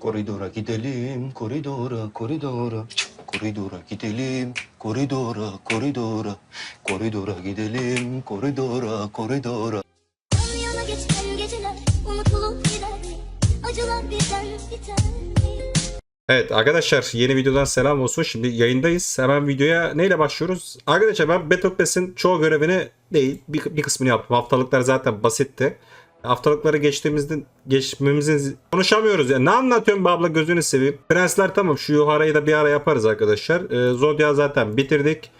Koridora gidelim, koridora, koridora. Koridora gidelim, koridora, koridora. Koridora gidelim, koridora, koridora. Yan yana geçer geceler Umutluluk gider Acılar biter biter Evet arkadaşlar yeni videodan selam olsun. Şimdi yayındayız. Hemen videoya neyle başlıyoruz? Arkadaşlar ben Battle Pass'in çoğu görevini değil bir, bir kısmını yaptım. Haftalıklar zaten basitti. Haftalıkları geçtiğimizde geçmemizin konuşamıyoruz ya. Ne anlatıyorum be abla gözünü seveyim. Prensler tamam şu yuharayı da bir ara yaparız arkadaşlar. Ee, Zodya zaten bitirdik.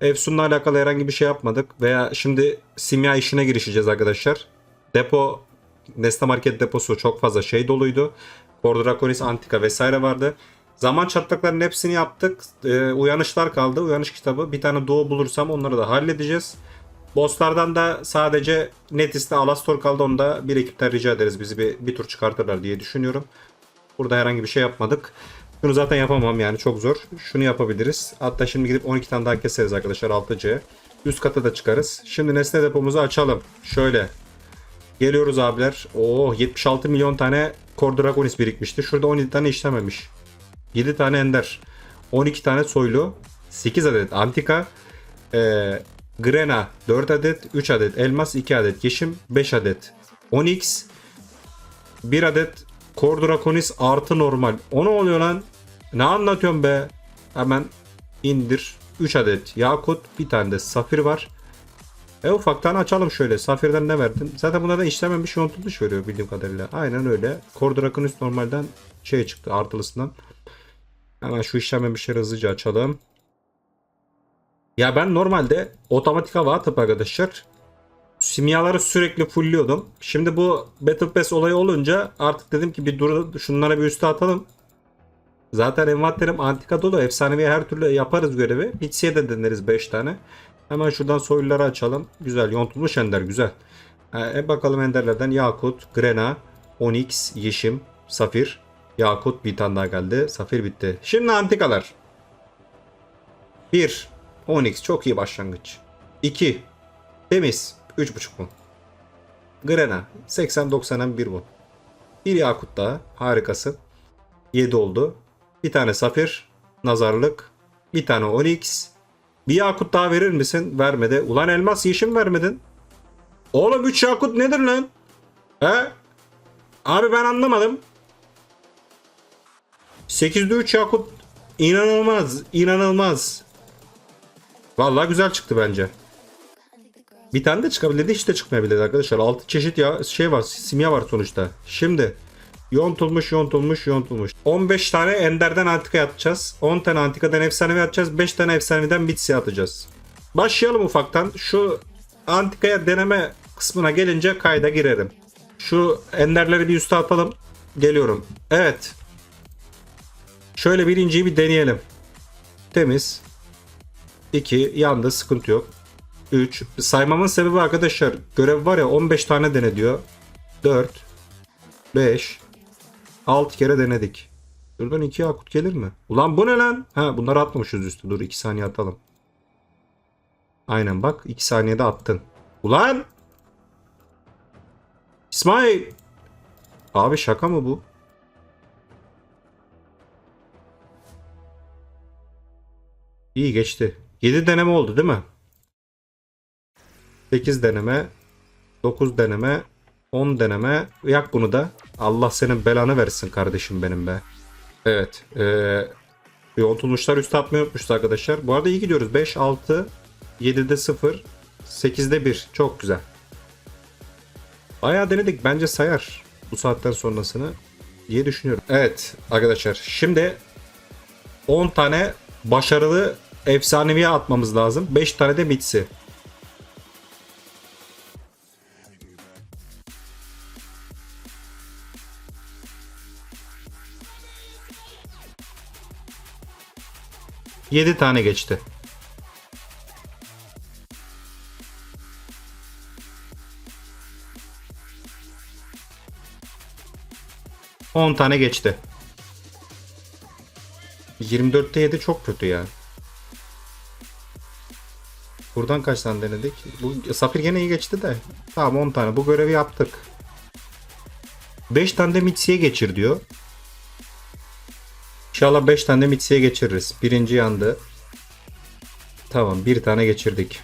Efsun'la alakalı herhangi bir şey yapmadık. Veya şimdi simya işine girişeceğiz arkadaşlar. Depo Nesne Market deposu çok fazla şey doluydu. Ford Draconis Antika vesaire vardı. Zaman çatlaklarının hepsini yaptık. Ee, uyanışlar kaldı. Uyanış kitabı. Bir tane doğu bulursam onları da halledeceğiz. Bosslardan da sadece Netis'te Alastor kaldı. Onu da bir ekipten rica ederiz. Bizi bir, bir tur çıkartırlar diye düşünüyorum. Burada herhangi bir şey yapmadık. Şunu zaten yapamam yani çok zor. Şunu yapabiliriz. Hatta şimdi gidip 12 tane daha keseriz arkadaşlar 6C. Üst kata da çıkarız. Şimdi nesne depomuzu açalım. Şöyle. Geliyoruz abiler. Oo 76 milyon tane Core Dragonis birikmişti. Şurada 17 tane işlememiş. 7 tane Ender. 12 tane Soylu. 8 adet Antika. Ee, Grena 4 adet. 3 adet Elmas. 2 adet Yeşim. 5 adet Onyx. 1 adet Core Draconis artı normal. O ne oluyor lan? Ne anlatıyorum be? Hemen indir. 3 adet Yakut. Bir tane de Safir var. E ufaktan açalım şöyle. Safir'den ne verdin? Zaten buna da işlememiş yontulmuş veriyor bildiğim kadarıyla. Aynen öyle. Core Draconis normalden şey çıktı artılısından. Hemen şu işlememişleri hızlıca açalım. Ya ben normalde otomatik hava atıp arkadaşlar simyaları sürekli fullliyordum. Şimdi bu Battle Pass olayı olunca artık dedim ki bir dur şunlara bir üste atalım. Zaten envanterim antika dolu. Efsanevi her türlü yaparız görevi. Hitsiye de deneriz 5 tane. Hemen şuradan soyluları açalım. Güzel yontulmuş ender güzel. E bakalım enderlerden Yakut, Grena, Onyx, Yeşim, Safir. Yakut bir tane daha geldi. Safir bitti. Şimdi antikalar. 1. Onyx çok iyi başlangıç. 2. Temiz 3.5 mu? Grena 80-90'dan 1 mu? Bir Yakut daha harikasın. 7 oldu. Bir tane Safir. Nazarlık. Bir tane Onyx. Bir yakut daha verir misin? Vermedi. Ulan elmas yeşim vermedin. Oğlum 3 yakut nedir lan? He? Abi ben anlamadım. 8'de 3 yakut inanılmaz. inanılmaz. Vallahi güzel çıktı bence. Bir tane de çıkabilirdi hiç de çıkmayabilirdi arkadaşlar. 6 çeşit ya şey var simya var sonuçta. Şimdi yontulmuş yontulmuş yontulmuş. 15 tane enderden antika atacağız. 10 tane antikadan efsanevi atacağız. 5 tane efsaneviden bitsi atacağız. Başlayalım ufaktan. Şu antikaya deneme kısmına gelince kayda girerim. Şu enderleri bir üste atalım. Geliyorum. Evet. Şöyle birinciyi bir deneyelim. Temiz. 2 yandı sıkıntı yok. 3 saymamın sebebi arkadaşlar görev var ya 15 tane dene diyor. 4 5 6 kere denedik. Şuradan 2 yakut gelir mi? Ulan bu ne lan? Ha bunları atmamışız üstü. Dur 2 saniye atalım. Aynen bak 2 saniyede attın. Ulan! İsmail! Abi şaka mı bu? İyi geçti. 7 deneme oldu değil mi? 8 deneme, 9 deneme, 10 deneme. Yak bunu da. Allah senin belanı versin kardeşim benim be. Evet. Ee, yontulmuşlar üst atmayı unutmuşuz arkadaşlar. Bu arada iyi gidiyoruz. 5, 6, 7'de 0, 8'de 1. Çok güzel. Bayağı denedik. Bence sayar bu saatten sonrasını diye düşünüyorum. Evet arkadaşlar. Şimdi 10 tane başarılı efsaneviye atmamız lazım. 5 tane de mitsi. Yedi tane geçti. On tane geçti. 24'te 7 çok kötü ya. Buradan kaç tane denedik? Bu Safir gene iyi geçti de. Tamam 10 tane. Bu görevi yaptık. 5 tane de Mitsi'ye geçir diyor. İnşallah 5 tane mitsiye geçiririz. Birinci yandı. Tamam bir tane geçirdik.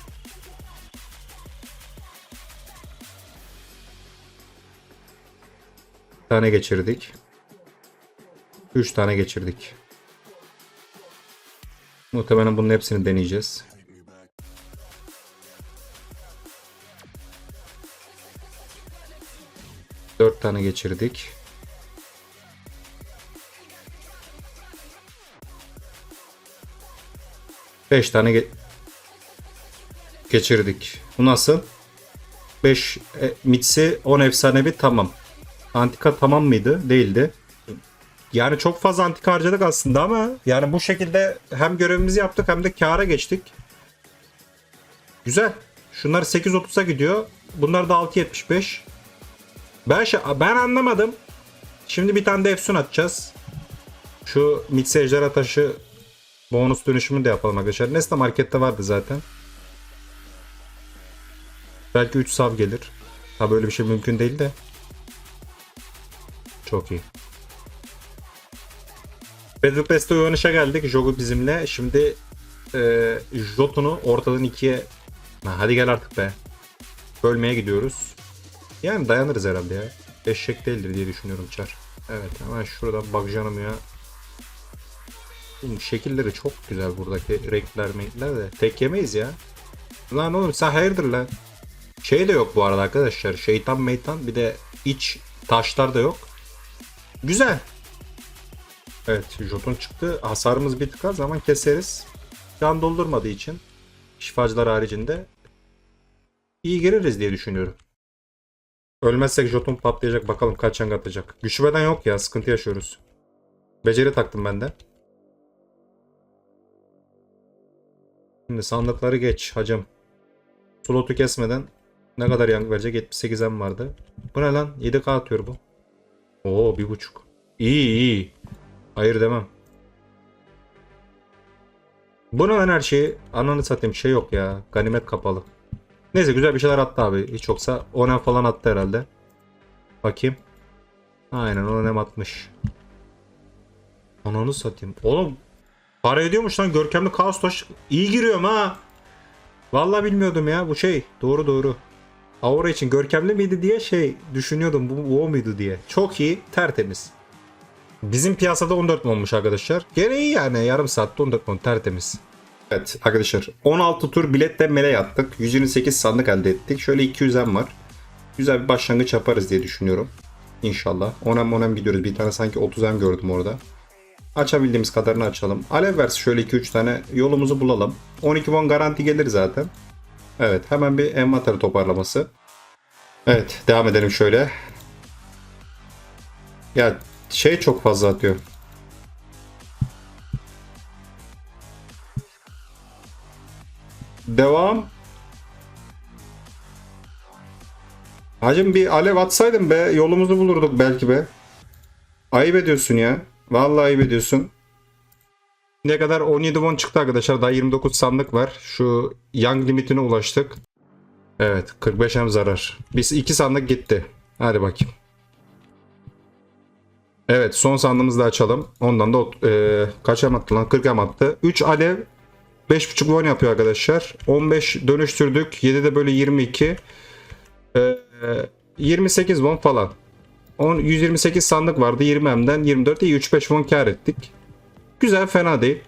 Tane geçirdik. 3 tane geçirdik. Muhtemelen bunun hepsini deneyeceğiz. Dört tane geçirdik. Beş tane ge- geçirdik. Bu nasıl? 5 e, mitsi 10 efsanevi tamam. Antika tamam mıydı? Değildi. Yani çok fazla antika harcadık aslında ama yani bu şekilde hem görevimizi yaptık hem de kâra geçtik. Güzel. Şunlar 8.30'a gidiyor. Bunlar da 6.75. Ben ben anlamadım. Şimdi bir tane de Efsun atacağız. Şu Mitsi Ejderha Taşı bonus dönüşümünü de yapalım arkadaşlar. Nesne markette vardı zaten. Belki 3 sav gelir. Tabi öyle bir şey mümkün değil de. Çok iyi. Battle Pass'te uyanışa geldik. Jogu bizimle. Şimdi e, Jotun'u ortadan ikiye Ha, hadi gel artık be. Bölmeye gidiyoruz. Yani dayanırız herhalde ya. Eşek değildir diye düşünüyorum Çar. Evet hemen şuradan bakacağım ya. Oğlum, şekilleri çok güzel buradaki renkler renkler de. Tek yemeyiz ya. Lan oğlum sen hayırdır lan. Şey de yok bu arada arkadaşlar. Şeytan meytan bir de iç taşlar da yok. Güzel. Evet Jotun çıktı. Hasarımız bir tık az ama keseriz. Can doldurmadığı için şifacılar haricinde iyi gireriz diye düşünüyorum. Ölmezsek Jotun patlayacak bakalım kaç yang atacak. Güçlü beden yok ya sıkıntı yaşıyoruz. Beceri taktım ben de. Şimdi sandıkları geç hacım. Slotu kesmeden ne kadar yang verecek? 78 em vardı. Bu ne lan? 7k atıyor bu. Oo bir buçuk. İyi iyi. Hayır demem. Bunu ben her şeyi ananı satayım şey yok ya. Ganimet kapalı. Neyse güzel bir şeyler attı abi. Hiç yoksa Onem falan attı herhalde. Bakayım. Aynen Onem atmış. Ananı satayım. Oğlum para ediyormuş lan görkemli kaos taş. İyi giriyorum ha. Vallahi bilmiyordum ya bu şey. Doğru doğru. Aura için görkemli miydi diye şey düşünüyordum bu, bu o muydu diye. Çok iyi tertemiz. Bizim piyasada 14 mon olmuş arkadaşlar. Gene iyi yani yarım saatte 14 mon tertemiz. Evet arkadaşlar 16 tur biletle mele yaptık. 128 sandık elde ettik. Şöyle 200'em var. Güzel bir başlangıç yaparız diye düşünüyorum. İnşallah. Onem onem gidiyoruz. Bir tane sanki 30'em gördüm orada. Açabildiğimiz kadarını açalım. Alev versi şöyle 2-3 tane yolumuzu bulalım. 12 won garanti gelir zaten. Evet hemen bir envanter toparlaması. Evet devam edelim şöyle. Ya şey çok fazla atıyor. Devam. Hacım bir alev atsaydın be yolumuzu bulurduk belki be. Ayıp ediyorsun ya. Vallahi ayıp ediyorsun. Ne kadar 17 won çıktı arkadaşlar. Daha 29 sandık var. Şu young limitine ulaştık. Evet 45 hem zarar. Biz 2 sandık gitti. Hadi bakayım. Evet son sandığımızı da açalım. Ondan da e, kaç hem attı lan? 40 hem attı. 3 alev 5.5 won yapıyor arkadaşlar. 15 dönüştürdük. 7 de böyle 22. E, 28 won falan. 10, 128 sandık vardı. 20 hemden 24 iyi 3-5 won kar ettik. Güzel fena değil.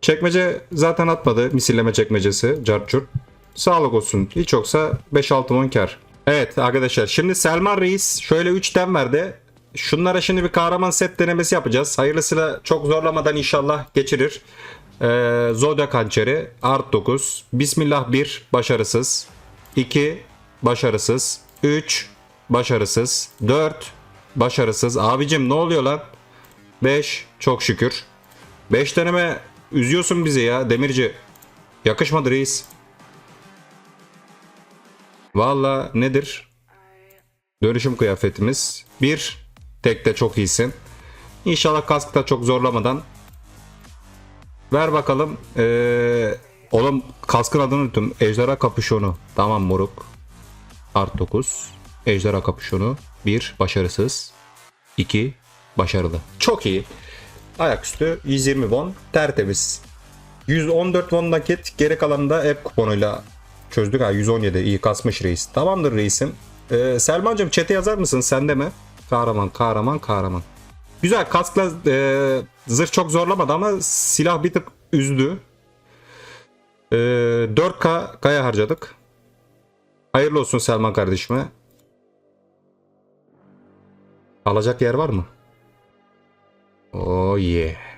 Çekmece zaten atmadı. Misilleme çekmecesi. Carçurt. Sağlık olsun. Hiç yoksa 5-6 won kar. Evet arkadaşlar şimdi Selman Reis şöyle 3 tem verdi. Şunlara şimdi bir kahraman set denemesi yapacağız. Hayırlısıyla çok zorlamadan inşallah geçirir. Ee, Zodiac hançeri art 9. Bismillah 1 başarısız. 2 başarısız. 3 başarısız. 4 başarısız. Abicim ne oluyor lan? 5 çok şükür. 5 deneme üzüyorsun bizi ya demirci. Yakışmadı reis. Valla nedir? Dönüşüm kıyafetimiz. Bir, tekte çok iyisin. İnşallah kaskta çok zorlamadan. Ver bakalım. Ee, oğlum kaskın adını unuttum. Ejderha kapüşonu. Tamam moruk. Art 9. Ejderha kapüşonu. 1. Başarısız. 2. Başarılı. Çok iyi. Ayaküstü 120 won tertemiz. 114 won nakit geri kalanı da app kuponuyla çözdük. Ha 117 iyi kasmış reis. Tamamdır reisim. Ee, Selmancığım chat'e yazar mısın? Sende mi? Kahraman kahraman kahraman. Güzel kaskla e, zırh çok zorlamadı ama silah bir tık üzdü. Ee, 4K kaya harcadık. Hayırlı olsun Selman kardeşime. Alacak yer var mı? Oh yeah.